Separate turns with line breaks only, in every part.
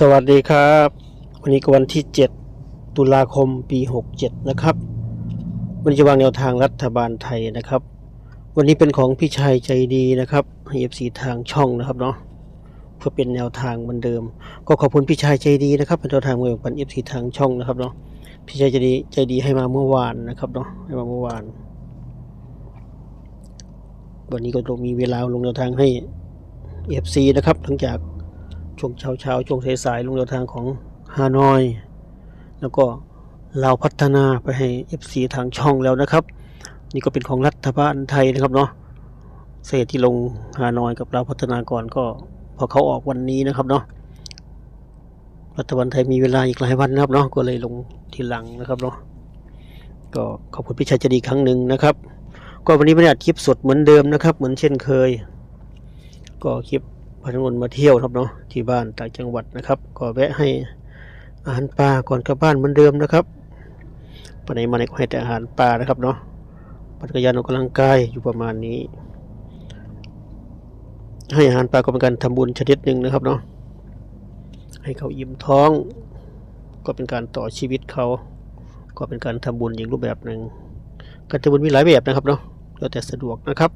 สวัสดีครับ วันนี้ก็วันที่ 7 ตุลาคมปี 67 นะครับวันนี้จะวางแนวทางรัฐบาลไทยนะครับ วันนี้เป็นของพี่ชัยใจดีนะครับให้เอฟซีทางช่องนะครับเนาะเพื่อเป็นแนวทางเหมือนเดิม ก็ขอบคุณพี่ชัยใจดีนะครับเป็นแนวทางเมืองปันเอฟซีทางช่องนะครับเนาะพี่ชัยใจดีใจดีให้มาเมื่อวานนะครับเนาะให้มาเมื่อวาน วันนี้ก็ลงมีเวลาลงแนวทางให้เอฟซีนะครับหลังจาก ช่วงเช้าเช้าๆช่วงสายๆลงแนทางของฮานอย แล้วก็เราพัฒนาไปให้ FC ทางช่องแล้วนะครับ นี่ก็เป็นของรัฐบาลไทยนะครับเนาะเศษที่ลงฮานอยกับเราพัฒนาก่อนก็พอเขาออกวันนี้นะครับเนาะรัฐบาลไทยมีเวลาอีกหลายวันนะครับเนาะก็เลยลงทีหลังนะครับเนาะก็ขอบคุณพี่ชัยจะดีครั้งหนึ่งนะครับ ก็วันนี้ไม่ได้อัดคลิปสดเหมือนเดิมนะครับ เหมือนเช่นเคย ก็คลิปาทุกคนมาเที่ยวครับเนาะที่บ้านต่างจังหวัดนะครับ ก็แวะให้อาหารปลาก่อนกลับบ้านเหมือนเดิมนะครับปไหนมาไหนก็ให้แต่อาหารปลานะครับเนาะปัจจัยานออกกำลังกายอยู่ประมาณนี้ ให้อาหารปลาก็เป็นการทำบุญชนิดหนึ่งนะครับเนาะให้เขาอิ่มท้อง ก็เป็นการต่อชีวิตเขา ก็เป็นการทำบุญอีกรูปแบบหนึ่งการทำบุญมีหลายแบบนะครับเนาะแล้วแต่สะดวกนะครับ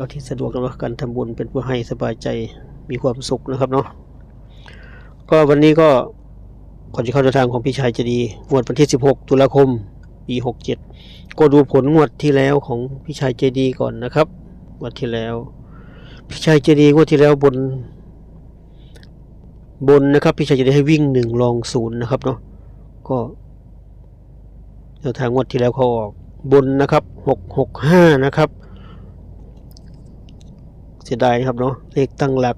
เราที่สะดวกนะการทำบุญเป็นผู้ให้สบายใจมีความสุขนะครับเนาะก็วันนี้ก็ก่อนจะเข้าทางของพี่ชายจะดีงวดวันที่ 16 ตุลาคมปี 67 ก็ดูผลงวดที่แล้วของพี่ชายใจดีก่อนนะครับงวดที่แล้ว พี่ชายใจดีงวดที่แล้วบน บนนะครับ พี่ชายจะได้ให้วิ่งหนึ่งลองศูนย์นะครับเนาะก็แนวทางงวดที่แล้วเขาออกบนนะครับหกหกห้านะครับ เสียดายนะครับเนาะเลขตั้งหลัก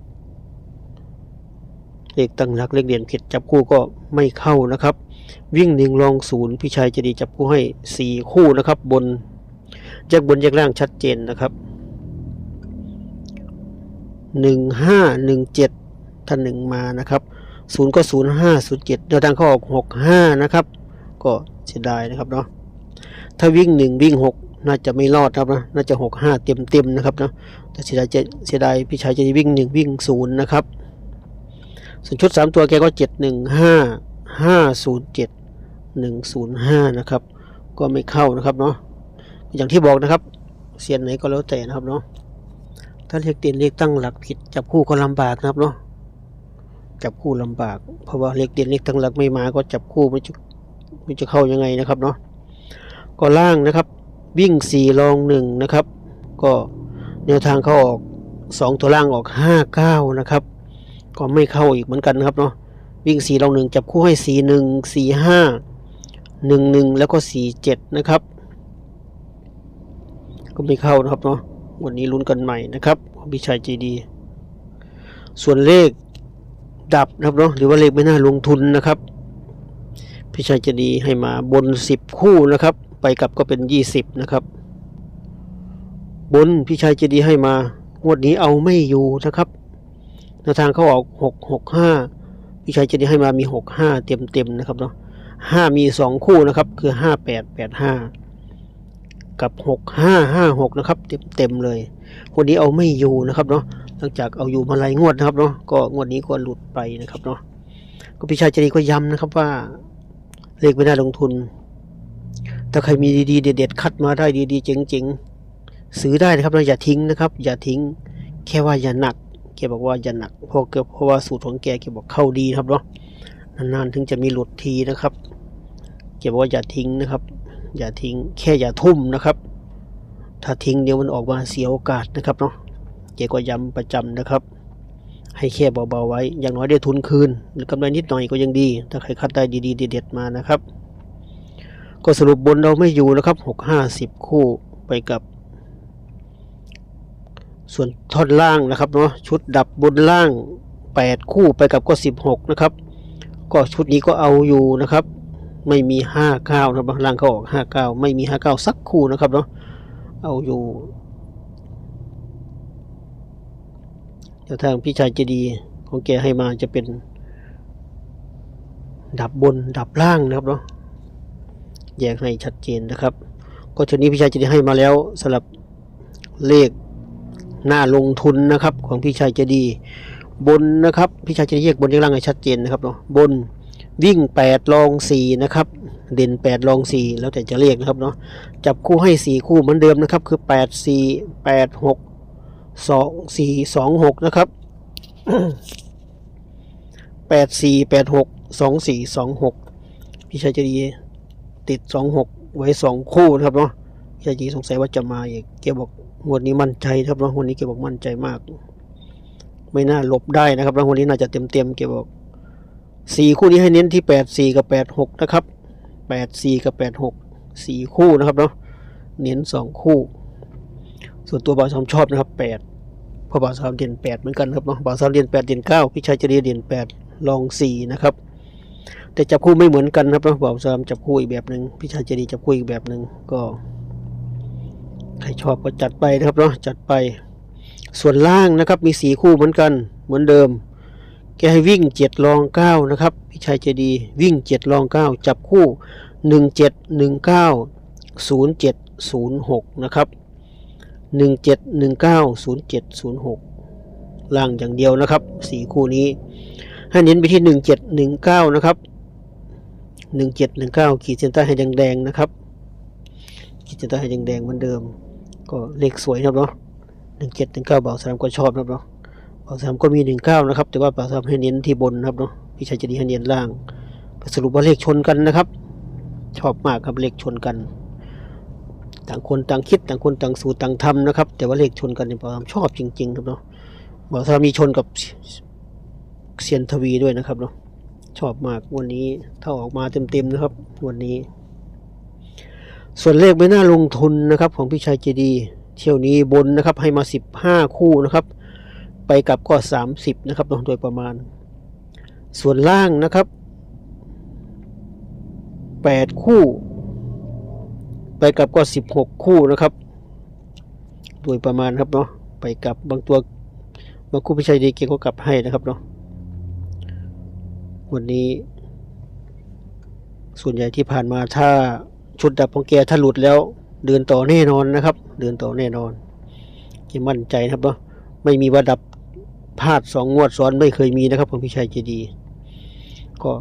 เลขตั้งหลักเลขเด่นผิดจับคู่ก็ไม่เข้านะครับ วิ่งหนึ่งลองศูนย์พี่ชัยจะดีจับคู่ให้สี่คู่นะครับ บนแยกบนแยกล่างชัดเจนนะครับหนึ่งห้าหนึ่งเจ็ดถ้าหนึ่งมานะครับศูนย์ก็ศูนย์ห้าศูนย์เจ็ดแนวทางเขาออกหกห้านะครับ ก็เสียดายนะครับเนาะถ้าวิ่งหนึ่งวิ่งหก น่าจะไม่รอดครับนะน่าจะหกห้าเต็มเต็มๆนะครับเนาะแต่เสียดายจะเสียดายพี่ชายจะวิ่งหนึ่งวิ่งศูนย์นะครับส่วนชุดสามตัวแกก็เจ็ดหนึ่งห้าห้าศูนย์เจ็ดหนึ่งศูนย์ห้านะครับ ก็ไม่เข้านะครับเนาะอย่างที่บอกนะครับเสียนไหนก็แล้วแต่นะครับเนาะถ้าเลขเด่นเลขตั้งหลักผิดจับคู่ก็ลำบากนะครับเนาะจับคู่ลำบาก เพราะว่าเลขเด่นเลขตั้งหลักไม่มาก็จับคู่มันจะมันจะเข้ายังไงนะครับเนาะก็ล่างนะครับ วิ่งสี่ลองหนึ่งนะครับ ก็แนวทางเขาออกสองตัวล่างออกห้าเก้านะครับ ก็ไม่เข้าอีกเหมือนกันนะครับเนาะวิ่งสี่ลองหนึ่งจับคู่ให้สี่หนึ่งสี่ห้าหนึ่งหนึ่งแล้วก็สี่เจ็ดนะครับ ก็ไม่เข้านะครับเนาะวันนี้ลุ้นกันใหม่นะครับพี่ชัยใจดีส่วนเลขดับนะครับเนาะหรือว่าเลขไม่น่าลงทุนนะครับ พี่ชัยจะดีให้มาบนสิบคู่นะครับ ไปกลับก็เป็นยี่สิบนะครับ บนพี่ชัยเจดีให้มางวดนี้เอาไม่อยู่นะครับแนวทางเขาออกหกหกห้าพี่ชัยเจดีให้มามีหกห้าเต็มเต็มนะครับเนาะห้ามีสองคู่นะครับ คือห้าแปดแปดห้ากับหกห้าห้าหกนะครับ เต็มเต็มเลยวันนี้เอาไม่อยู่นะครับเนาะหลังจากเอาอยู่มาหลายงวดนะครับเนาะก็งวดนี้ก็หลุดไปนะครับเนาะก็พี่ชัยเจดีก็ย้ำนะครับว่าเลขไม่น่าลงทุน ถ้าใครมีดีๆเด็ดๆคัดมาได้ดีๆเจ๋งๆซื้อได้นะครับเราอย่าทิ้งนะครับ อย่าทิ้ง แค่ว่าอย่าหนักแกบอกว่าอย่าหนักเพราะเกิดเพราะว่าสูตรของแกแกบอกเข้าดีครับเนาะนานๆถึงจะมีหลุดทีนะครับแกบอกว่าอย่าทิ้งนะครับ อย่าทิ้ง แค่อย่าทุ่มนะครับ ถ้าทิ้งเดี๋ยวมันออกมาเสียโอกาสนะครับเนาะแกก็ย้ำประจำนะครับให้แค่เบาๆไว้ อย่างน้อยได้ทุนคืน หรือกำไรนิดหน่อยก็ยังดี ถ้าใครคัดได้ดีๆเด็ดๆมานะครับ ก็สรุปบนเราไม่อยู่นะครับหกห้าสิบคู่ไปกับ ส่วนท่อนล่างนะครับเนาะชุดดับบนล่างแปดคู่ไปกับก็สิบหกนะครับก็ชุดนี้ก็เอาอยู่นะครับ ไม่มีห้าเก้านะครับล่างเขาออกห้าเก้าไม่มีห้าเก้าสักคู่นะครับเนาะเอาอยู่เดี๋ยวทางพี่ชายเจดีย์ของแกให้มาจะเป็น ดับบนดับล่างนะครับเนาะ แยกให้ชัดเจนนะครับ ก็ทีนี้พี่ชายจะได้ให้มาแล้วสำหรับเลขหน้าลงทุนนะครับ ของพี่ชายจะดีบนนะครับพี่ชายจะแยกบนแยกล่างให้ชัดเจนนะครับเนาะบนวิ่ง8รอง 4 นะครับ เด่น8รอง 4 แล้วแต่จะเรียกนะครับเนาะจับคู่ให้ 4 คู่เหมือนเดิมนะครับ คือ 8 4 8 6 2 4 2 6 นะครับ 8 4 8 6 2 4 2 6 พี่ชายจะดี ติด2 6ไว้2คู่นะครับเนาะพี่ชายจีสงสัยว่าจะมาอีกเกียบอกงวดนี้มั่นใจนะครับเนาะงวดนี้เกียบอกมั่นใจมาก ไม่น่าหลบได้นะครับแล้ววันนี้น่าจะเต็มเต็มๆเกียบอกสี่คู่นี้ให้เน้นที่แปดสี่กับแปดหกนะครับแปดสี่กับแปดหกสี่คู่นะครับเนาะเน้นสองคู่ ส่วนตัวบาวสามชอบนะครับแปดเพราะบาวสามเด่นแปดเหมือนกันครับเนาะบาวสามเด่นแปดเด่นเก้าพี่ชายจะเด่นแปดลองสี่นะครับ แต่จับคู่ไม่เหมือนกันครับเนาะบ่าวสามจับคู่อีกแบบหนึ่งพี่ชายจดีจับคู่อีกแบบหนึ่งก็ใครชอบก็จัดไปนะครับเนาะจัดไป ส่วนล่างนะครับมีสีคู่เหมือนกันเหมือนเดิม แกให้วิ่งเจ็ดรองเก้านะครับพี่ชายเจดีวิ่งเจ็ดรองเก้าจับคู่หนึ่งเจ็ดหนึ่งเก้าศูนย์เจ็ดศูนย์หกนะครับหนึ่งเจ็ดหนึ่งเก้าศูนย์เจ็ดศูนย์หกล่างอย่างเดียวนะครับสีคู่นี้ ให้เน้นไปที่หนึ่งเจ็ดหนึ่งเก้านะครับ หนึ่งเจ็ดหนึ่งเก้าขีดเส้นใต้ให้แดงๆนะครับขีดเส้นใต้ให้แดงๆเหมือนเดิม ก็เลขสวยนะครับเนาะหนึ่งเจ็ดหนึ่งเก้าบ่าวสามก็ชอบนะครับเนาะบ่าวสามก็มีหนึ่งเก้านะครับ แต่ว่าบ่าวสามให้เน้นที่บนนะครับเนาะพี่ชายจะดีให้เน้นล่างสรุปว่าเลขชนกันนะครับ ชอบมากครับเลขชนกัน ต่างคนต่างคิดต่างคนต่างสูตรต่างทำนะครับ แต่ว่าเลขชนกันเนี่ยบ่าวสามชอบจริงๆครับเนาะบ่าวสามมีชนกับเซียนทวีด้วยนะครับเนาะ ชอบมากวันนี้ถ้าออกมาเต็มๆนะครับ วันนี้ ส่วนเลขไม่น่าลงทุนนะครับ ของพี่ชายเจดีเที่ยวนี้บนนะครับ ให้มา 15 คู่นะครับ ไปกลับก็ 30 นะครับโดยประมาณ ส่วนล่างนะครับ 8 คู่ ไปกลับก็ 16 คู่นะครับ โดยประมาณครับเนาะไปกลับบางตัวบางคู่พิชัยดีเก่งก็กลับให้นะครับเนาะ วันนี้ ส่วนใหญ่ที่ผ่านมาถ้าชุดดับของแกถ้าหลุดแล้ว เดินต่อแน่นอนนะครับ เดินต่อแน่นอนจะมั่นใจนะครับเนาะไม่มีว่าดับพลาดสองงวดซ้อนไม่เคยมีนะครับของพี่ชัยเจดี ก็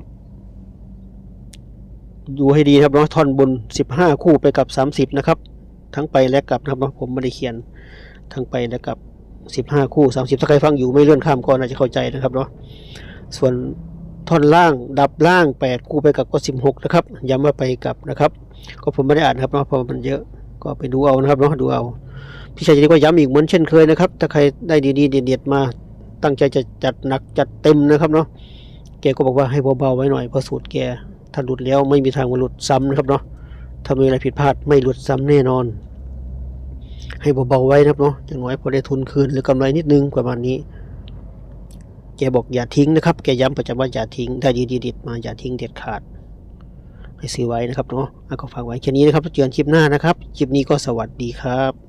ดูให้ดีครับเนาะท่อนบนสิบห้าคู่ไปกับสามสิบนะครับ ทั้งไปและกลับนะครับเนาะผมไม่ได้เขียนทั้งไปและกลับสิบห้าคู่สามสิบถ้าใครฟังอยู่ไม่เลื่อนข้ามก็น่าจะเข้าใจนะครับเนาะส่วน ท่อนล่างดับล่างแปดคู่ไปกับก็สิบหกนะครับย้ำว่าไปกับนะครับ ก็ผมไม่ได้อ่านครับเนาะเพราะมันเยอะก็ไปดูเอานะครับเนาะดูเอาพี่ชายจะก็ย้ำอีกเหมือนเช่นเคยนะครับถ้าใครได้ดีๆเด็ดๆมา ตั้งใจจะจัดหนักจัดเต็มนะครับเนาะแกก็บอกว่าให้เบาๆไว้หน่อยเพราะสูตรแกถ้าหลุดแล้วไม่มีทางมาหลุดซ้ำนะครับเนาะถ้ามีอะไรผิดพลาดไม่หลุดซ้ำแน่นอน ให้เบาๆไว้นะครับเนาะอย่างน้อยพอได้ทุนคืนหรือกำไรนิดนึงประมาณนี้ แกบอกอย่าทิ้งนะครับ แกย้ำประจำว่าอย่าทิ้งได้ดีๆเด็ดมาอย่าทิ้งเด็ดขาด ให้ซื้อไว้นะครับเนาะอะก็ฝากไว้แค่นี้นะครับเจอกันคลิปหน้านะครับ คลิปนี้ก็สวัสดีครับ